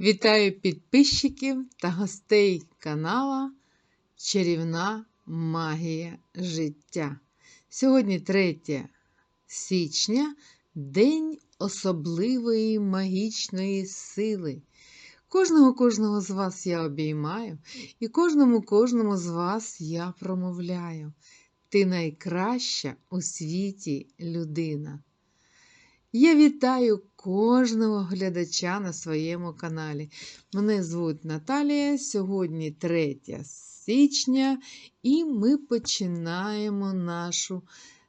Вітаю підписчиків та гостей канала Чарівна Магія життя. Сьогодні 3 січня, День особливої магічної сили. Кожного кожного з вас я обіймаю, і кожному кожному з вас я промовляю. Ти найкраща у світі людина. Я вітаю кожного глядача на своєму каналі. Мене звуть Наталія. Сьогодні 3 січня, і ми починаємо нашу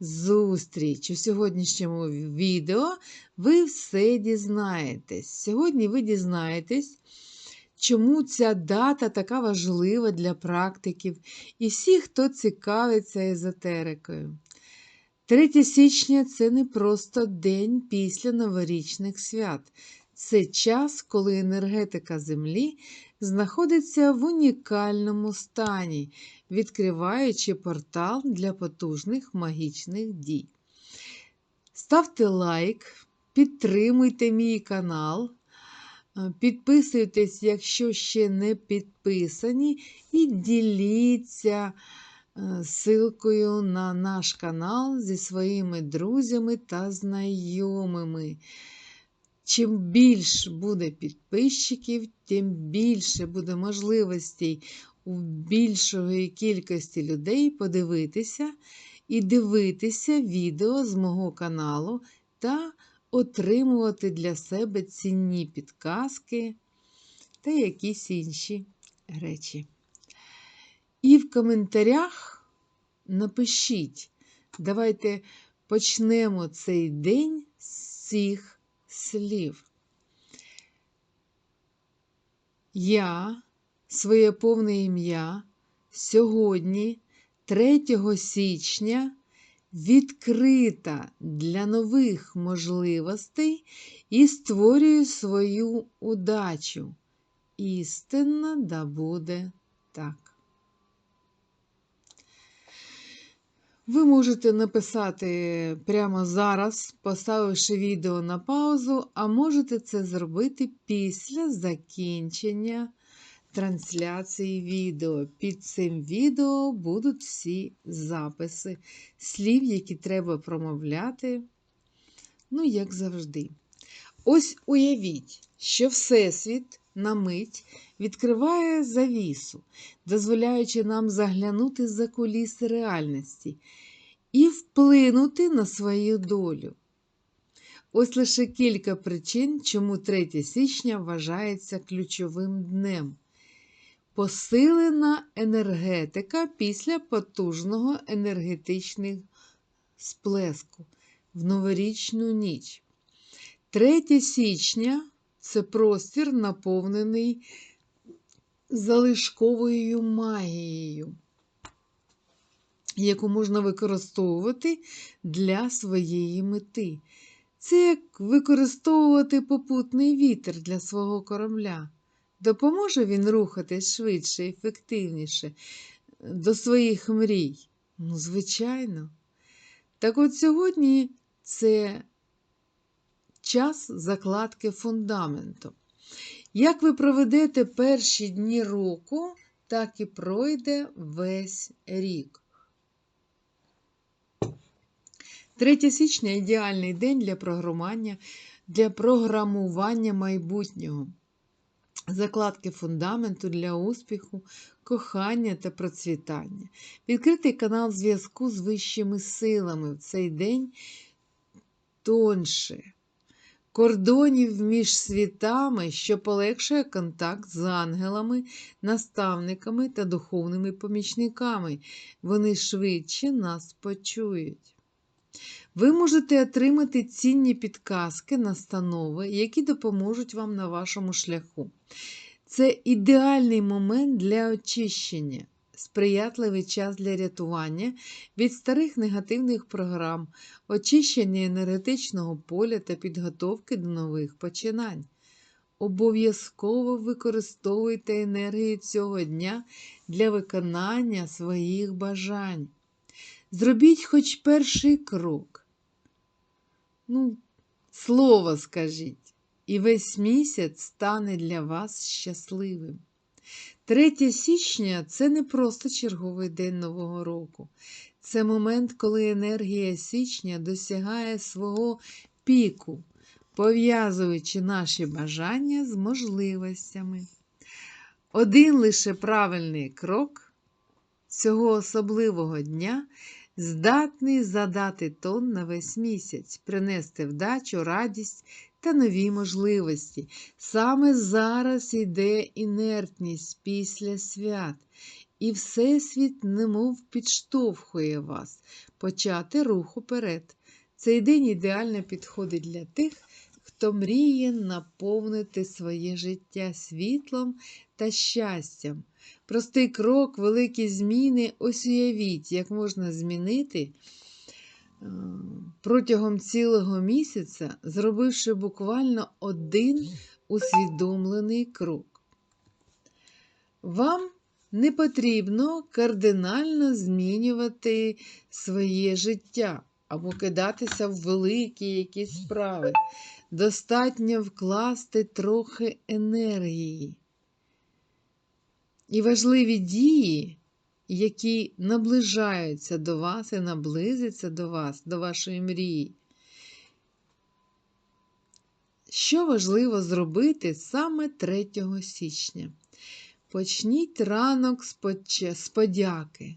зустріч. У сьогоднішньому відео ви все дізнаєтесь. Сьогодні ви дізнаєтесь, чому ця дата така важлива для практиків і всіх, хто цікавиться езотерикою. 3 січня це не просто день після новорічних свят. Це час, коли енергетика Землі знаходиться в унікальному стані, відкриваючи портал для потужних магічних дій. Ставте лайк, підтримуйте мій канал, підписуйтесь, якщо ще не підписані, і діліться. Силкою на наш канал зі своїми друзями та знайомими. Чим більше буде підписчиків, тим більше буде можливостей у більшої кількості людей подивитися і дивитися відео з мого каналу та отримувати для себе цінні підказки та якісь інші речі. Коментарях напишіть, давайте почнемо цей день з цих слів. Я, своє повне ім'я, сьогодні, 3 січня, відкрита для нових можливостей і створюю свою удачу. Істинно да буде так. Ви можете написати прямо зараз, поставивши відео на паузу, а можете це зробити після закінчення трансляції відео. Під цим відео будуть всі записи слів, які треба промовляти, ну, як завжди. Ось уявіть, що Всесвіт на мить відкриває завісу, дозволяючи нам заглянути за куліси реальності і вплинути на свою долю. Ось лише кілька причин, чому 3 січня вважається ключовим днем. Посилена енергетика після потужного енергетичного сплеску в новорічну ніч. 3 січня це простір, наповнений залишковою магією, яку можна використовувати для своєї мети. Це як використовувати попутний вітер для свого корабля. Допоможе він рухатись швидше, ефективніше до своїх мрій? Ну, звичайно. Так от сьогодні це час закладки фундаменту. Як ви проведете перші дні року, так і пройде весь рік. 3 січня ідеальний день для програмування, для програмування майбутнього, закладки фундаменту для успіху, кохання та процвітання. Відкритий канал зв'язку з вищими силами в цей день тонше кордонів між світами, що полегшує контакт з ангелами, наставниками та духовними помічниками. Вони швидше нас почують. Ви можете отримати цінні підказки, настанови, які допоможуть вам на вашому шляху. Це ідеальний момент для очищення сприятливий час для рятування від старих негативних програм, очищення енергетичного поля та підготовки до нових починань. Обов'язково використовуйте енергію цього дня для виконання своїх бажань. Зробіть хоч перший крок. Ну, слово скажіть, і весь місяць стане для вас щасливим. 3 січня це не просто черговий день Нового року. Це момент, коли енергія січня досягає свого піку, пов'язуючи наші бажання з можливостями. Один лише правильний крок цього особливого дня здатний задати тон на весь місяць, принести вдачу, радість та нові можливості. Саме зараз йде інертність після свят, і Всесвіт немов підштовхує вас почати рух уперед. Цей день ідеально підходить для тих, хто мріє наповнити своє життя світлом та щастям. Простий крок, великі зміни. Ось уявіть, як можна змінити протягом цілого місяця, зробивши буквально один усвідомлений крок. Вам не потрібно кардинально змінювати своє життя або кидатися в великі якісь справи. Достатньо вкласти трохи енергії. І важливі дії, які наближаються до вас і наблизяться до вас, до вашої мрії. Що важливо зробити саме 3 січня? Почніть ранок з подяки.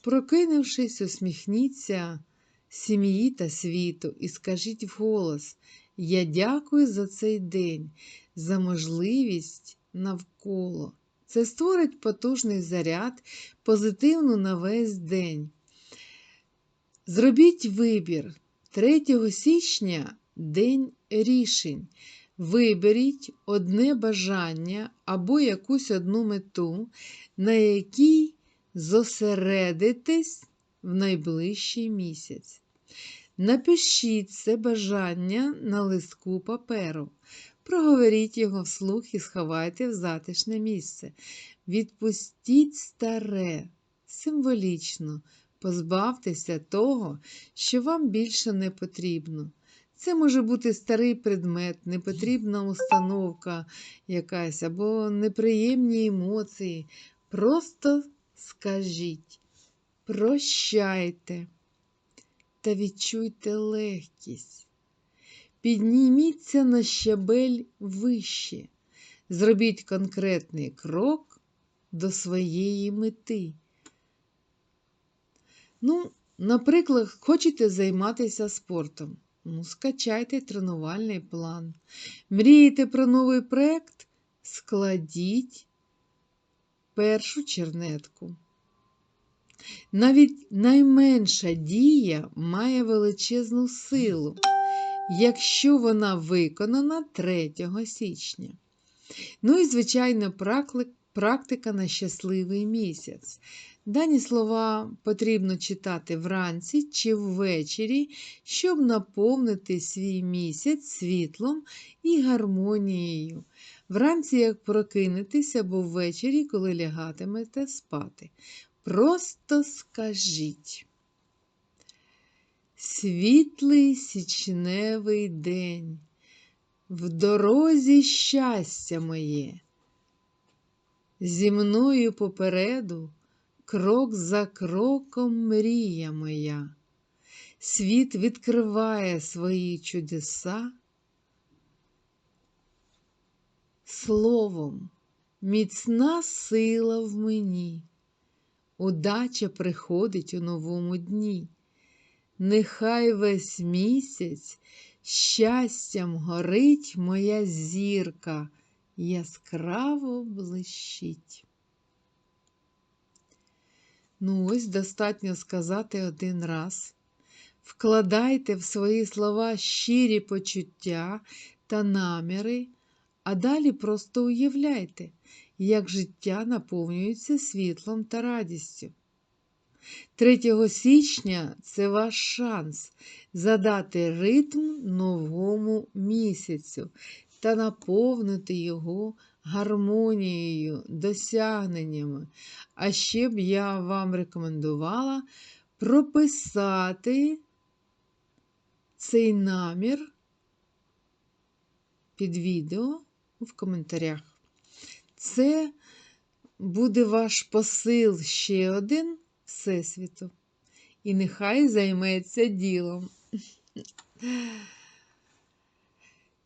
Прокинувшись, усміхніться сім'ї та світу і скажіть вголос: Я дякую за цей день, за можливість навколо. Це створить потужний заряд, позитивну на весь день. Зробіть вибір 3 січня день рішень. Виберіть одне бажання або якусь одну мету, на якій зосередитесь в найближчий місяць. Напишіть це бажання на листку паперу. Проговоріть його вслух і сховайте в затишне місце. Відпустіть старе, символічно, позбавтеся того, що вам більше не потрібно. Це може бути старий предмет, непотрібна установка якась або неприємні емоції. Просто скажіть, прощайте та відчуйте легкість. Підніміться на щабель вище, зробіть конкретний крок до своєї мети. Ну, наприклад, хочете займатися спортом. Ну, скачайте тренувальний план. Мрієте про новий проєкт? Складіть першу чернетку. Навіть найменша дія має величезну силу, якщо вона виконана 3 січня. Ну і, звичайно, практика на щасливий місяць. Дані слова потрібно читати вранці чи ввечері, щоб наповнити свій місяць світлом і гармонією. Вранці, як прокинетеся, або ввечері, коли лягатимете спати. Просто скажіть. Світлий січневий день, в дорозі щастя моє. Зі мною попереду крок за кроком мрія моя. Світ відкриває свої чудеса. Словом, міцна сила в мені, удача приходить у новому дні. Нехай весь місяць щастям горить моя зірка, яскраво блищить. Ну, ось достатньо сказати один раз. Вкладайте в свої слова щирі почуття та наміри, а далі просто уявляйте, як життя наповнюється світлом та радістю. 3 січня це ваш шанс задати ритм новому місяцю та наповнити його гармонією, досягненнями. А ще б я вам рекомендувала прописати цей намір під відео в коментарях. Це буде ваш посил ще один Всесвіту. І нехай займеться ділом.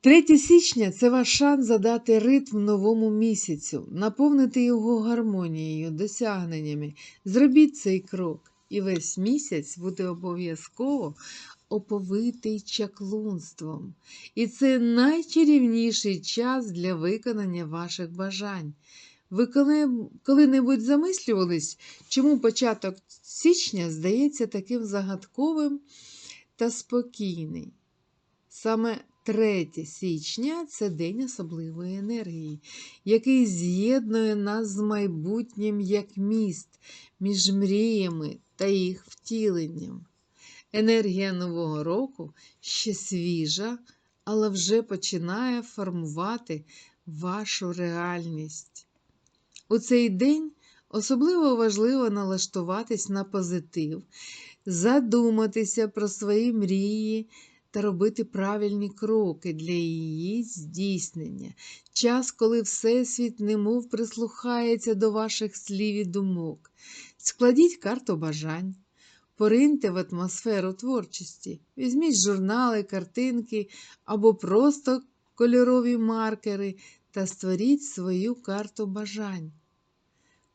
3 січня це ваш шанс задати ритм новому місяцю, наповнити його гармонією, досягненнями. Зробіть цей крок, і весь місяць буде обов'язково оповитий чаклунством. І це найчарівніший час для виконання ваших бажань. Ви коли- коли-небудь замислювались, чому початок січня здається таким загадковим та спокійний? Саме 3 січня це день особливої енергії, який з'єднує нас з майбутнім як міст між мріями та їх втіленням. Енергія Нового року ще свіжа, але вже починає формувати вашу реальність. У цей день особливо важливо налаштуватись на позитив, задуматися про свої мрії та робити правильні кроки для її здійснення. Час, коли Всесвіт немов прислухається до ваших слів і думок. Складіть карту бажань. Пориньте в атмосферу творчості, візьміть журнали, картинки або просто кольорові маркери та створіть свою карту бажань.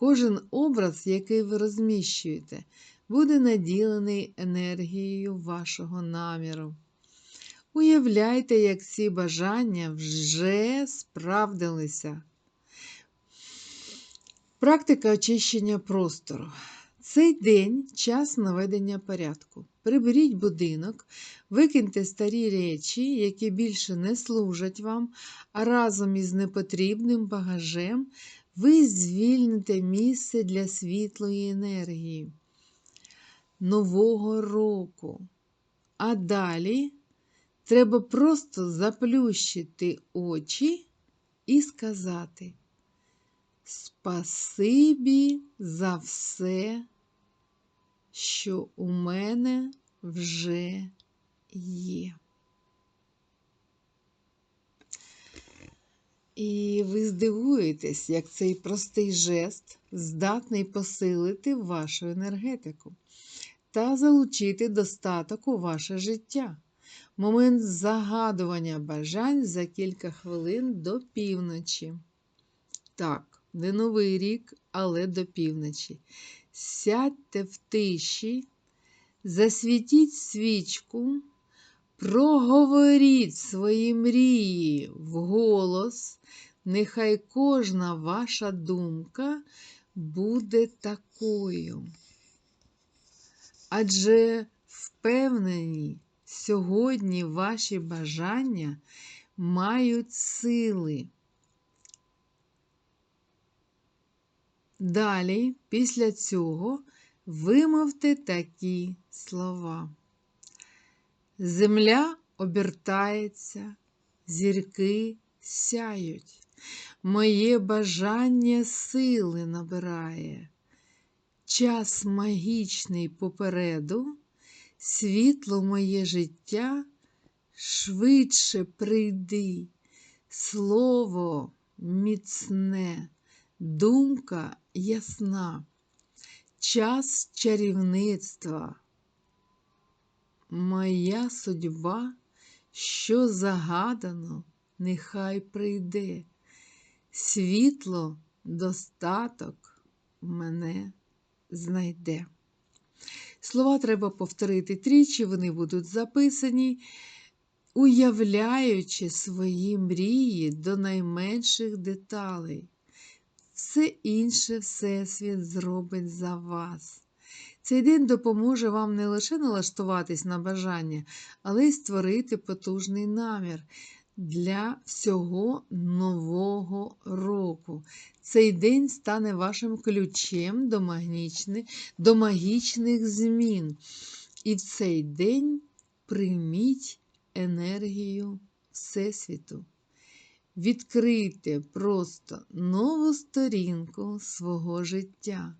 Кожен образ, який ви розміщуєте, буде наділений енергією вашого наміру. Уявляйте, як ці бажання вже справдилися. Практика очищення простору. Цей день час наведення порядку. Приберіть будинок, викиньте старі речі, які більше не служать вам, а разом із непотрібним багажем ви звільните місце для світлої енергії нового року. А далі треба просто заплющити очі і сказати Спасибі за все, що у мене вже є. І ви здивуєтесь, як цей простий жест здатний посилити вашу енергетику та залучити достаток у ваше життя. Момент загадування бажань за кілька хвилин до півночі. Так, не новий рік, але до півночі. Сядьте в тиші, засвітіть свічку, проговоріть свої мрії вголос, нехай кожна ваша думка буде такою. Адже впевнені, сьогодні ваші бажання мають сили. Далі, після цього, вимовте такі слова. Земля обертається, зірки сяють, моє бажання сили набирає. Час магічний попереду, світло моє життя, швидше прийди, слово міцне, думка ясна, час чарівництва. Моя судьба, що загадано, нехай прийде, світло, достаток мене знайде. Слова треба повторити тричі, вони будуть записані, уявляючи свої мрії до найменших деталей. Все інше Всесвіт зробить за вас. Цей день допоможе вам не лише налаштуватись на бажання, але й створити потужний намір для всього нового року. Цей день стане вашим ключем до, магічни, до магічних змін. І в цей день прийміть енергію Всесвіту. Відкрийте просто нову сторінку свого життя.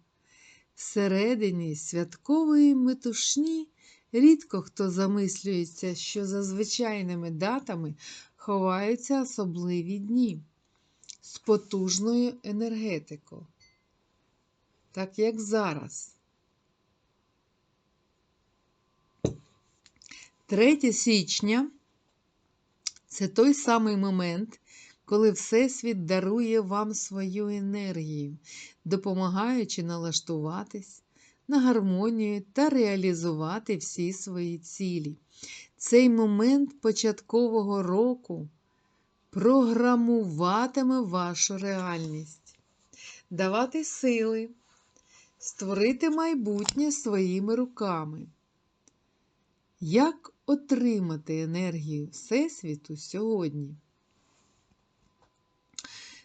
Всередині святкової метушні. Рідко хто замислюється, що за звичайними датами ховаються особливі дні. З потужною енергетикою, так як зараз. 3 січня. Це той самий момент, коли Всесвіт дарує вам свою енергію, допомагаючи налаштуватись на гармонію та реалізувати всі свої цілі. Цей момент початкового року програмуватиме вашу реальність, давати сили, створити майбутнє своїми руками. Як отримати енергію Всесвіту сьогодні?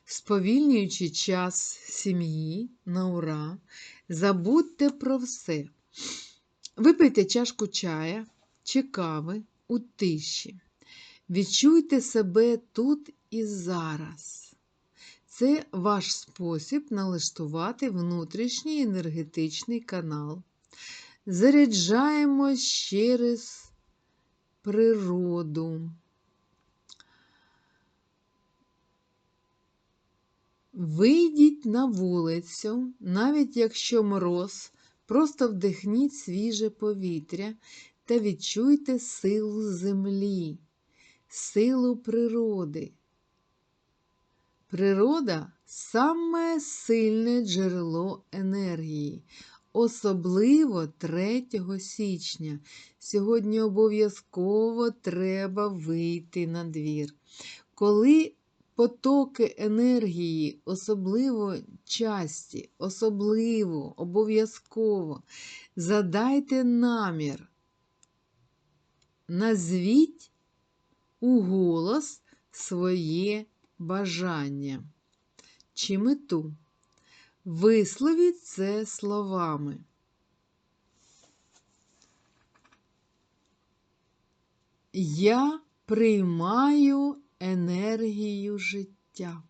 Сповільнюючи час сім'ї на ура, забудьте про все. Випийте чашку чая чи кави у тиші. Відчуйте себе тут і зараз. Це ваш спосіб налаштувати внутрішній енергетичний канал. Заряджаємось через природу. Вийдіть на вулицю, навіть якщо мороз, просто вдихніть свіже повітря та відчуйте силу землі, силу природи. Природа саме сильне джерело енергії, особливо 3 січня. Сьогодні обов'язково треба вийти на двір. Коли потоки енергії, особливо часті, особливо, обов'язково, задайте намір, назвіть у голос своє бажання чи мету. Висловіть це словами. Я приймаю енергію життя.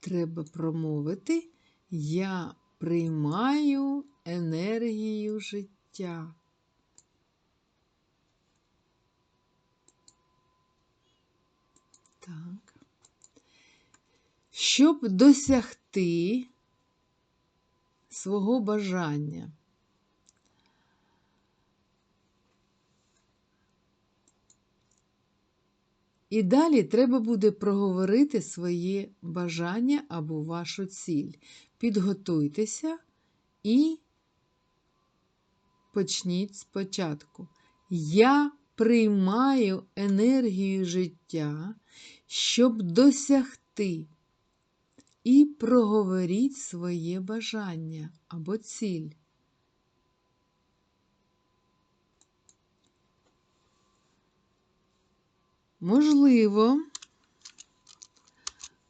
Треба промовити Я приймаю енергію життя. Так. Щоб досягти свого бажання. І далі треба буде проговорити своє бажання або вашу ціль. Підготуйтеся і почніть спочатку. Я приймаю енергію життя, щоб досягти. І проговоріть своє бажання або ціль. Можливо,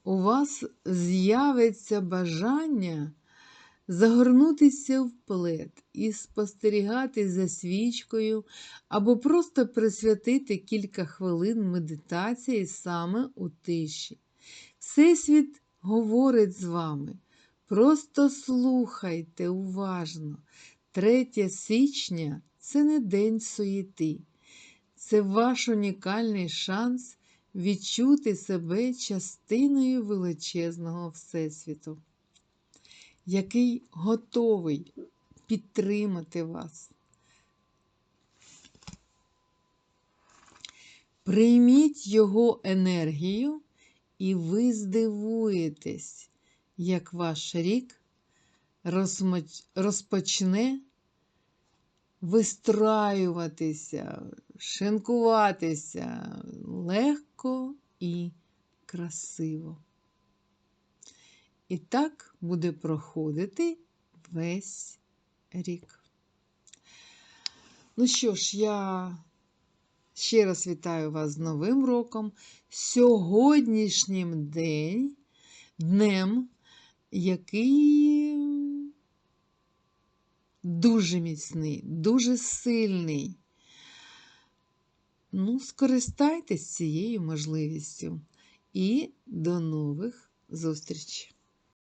у вас з'явиться бажання загорнутися в плед і спостерігати за свічкою, або просто присвятити кілька хвилин медитації саме у тиші. Всесвіт говорить з вами. Просто слухайте уважно. 3 січня це не день суєти. Це ваш унікальний шанс відчути себе частиною величезного Всесвіту, який готовий підтримати вас. Прийміть його енергію, і ви здивуєтесь, як ваш рік розпочне вистраюватися, шинкуватися легко і красиво. І так буде проходити весь рік. Ну що ж, я ще раз вітаю вас з Новим роком, сьогоднішнім день, днем, який дуже міцний, дуже сильний. Ну, скористайтесь цією можливістю. І до нових зустрічей!